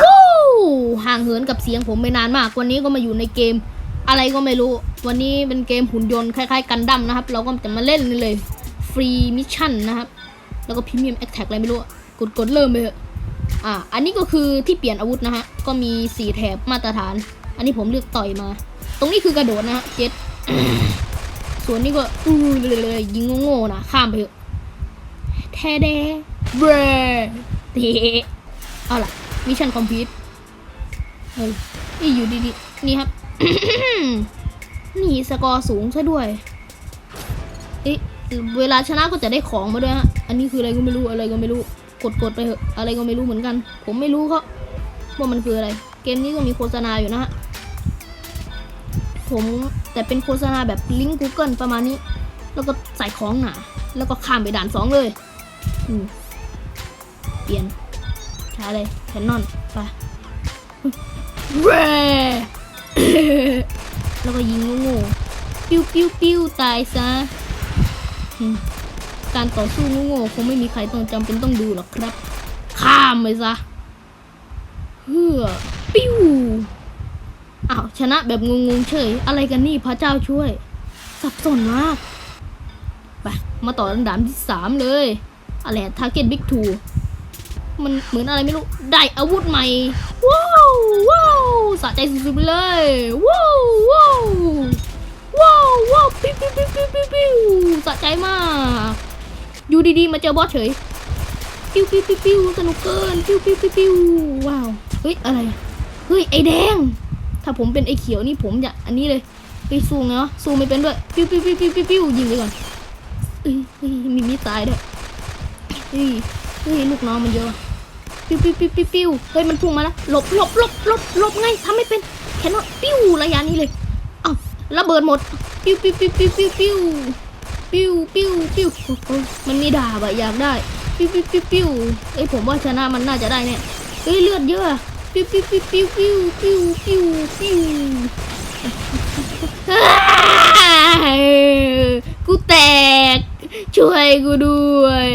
วู้ห่างเหินกับเสียงผมไปนานมาก วันนี้ก็มาอยู่ในเกม อะไรก็ไม่รู้ วันนี้เป็นเกมหุ่นยนต์คล้ายๆกันดั้มนะครับ เราก็จะมาเล่นนี่เลย ฟรีมิชชั่นนะครับ แล้วก็พรีเมียมแอคแท็กอะไรไม่รู้ กดกดเริ่มไปเถอะอ่า อันนี้ก็คือที่เปลี่ยนอาวุธนะฮะ ก็มีสี่แถบมาตรฐาน อันนี้ผมเลือกต่อยมา ตรงนี้คือกระโดดนะฮะเจ็ดส่วนนี้ก็อู้เลยยิงโง่ๆนะข้ามไปเถอะแทเดเบรเตเอาล่ะ มิชชั่นคอมพิวต์เฮ้ยนี่อยู่ดีๆ นี่ครับ นี่สกอร์สูงซะด้วย เอ๊ะเวลาชนะก็จะได้ของมาด้วยฮะ อันนี้คืออะไรก็ไม่รู้ อะไรก็ไม่รู้ กดกดไปเถอะ อะไรก็ไม่รู้เหมือนกัน ผมไม่รู้เขาว่ามันคืออะไร เกมนี้ก็มีโฆษณาอยู่นะฮะ ผมแต่เป็นโฆษณาแบบลิงก์ Google ประมาณนี้ แล้วก็ใส่ของหนา แล้วก็ข้ามไปด่านสองเลย อืม เปลี่ยน ช้าเลยแคนนอนไปเร่แล้วก็ยิงง่ๆปิ้วปิ้วปิ้วตายซะ การต่อสู้โง่ๆคงไม่มีใครต้องจำเป็นต้องดูหรอกครับ ข้ามไปซะเฮือปิ้วอ้าวชนะแบบงงๆเฉย อะไรกันนี่พระเจ้าช่วย สับสนมาก ไป มาต่ออันดับที่สามเลย อะไรทาร์เก็ตบิ๊กทู มันเหมือนอะไรไม่รู้ ได้อาวุธใหม่ ว้าวว้าวสะใจสุดๆไปเลย ว้าวว้าวว้าวว้าวปิ้วปิ้วปิ้วปิ้วปิ้วปิ้วสะใจมาก อยู่ดีๆ มาเจอบอสเฉย ปิ้วปิ้วปิ้วปิ้วสนุกเกิน ปิ้วปิ้วปิ้วปิ้วว้าว เฮ้ย อะไร เฮ้ย ไอแดง ถ้าผมเป็นไอเขียวนี่ผมจะอันนี้เลยไปสู้ไงวะสู้ไม่เป็นด้วย ปิ้วปิ้วปิ้วปิ้วปิ้วปิ้วยิงไปก่อนเอ้ยเฮ้ยมีมีตายด้วยเฮ้ยเฮ้ยลูกน้องมันเยอะ ปิ้วปิ้วปิ้วปิ้วปิ้วเฮ้ยมันพุ่งมาแล้วหลบหลบหลบหลบหลบไงทำไม่เป็นแค่นั้นปิ้วระยะนี้เลยอ้าวระเบิดหมดปิ้วปิ้วปิ้วปิ้วปิ้วปิ้วปิ้วปิ้วปิ้วโอ้ยมันมีดาบอะอยากได้ปิ้วปิ้วปิ้วปิ้วเอ้ยผมว่าชนะมันน่าจะได้เนี่ยเฮ้ยเลือดเยอะปิ้วปิ้วปิ้วปิ้วปิ้วปิ้วปิ้วปิ้วอ้ายกูแตกช่วยกูด้วย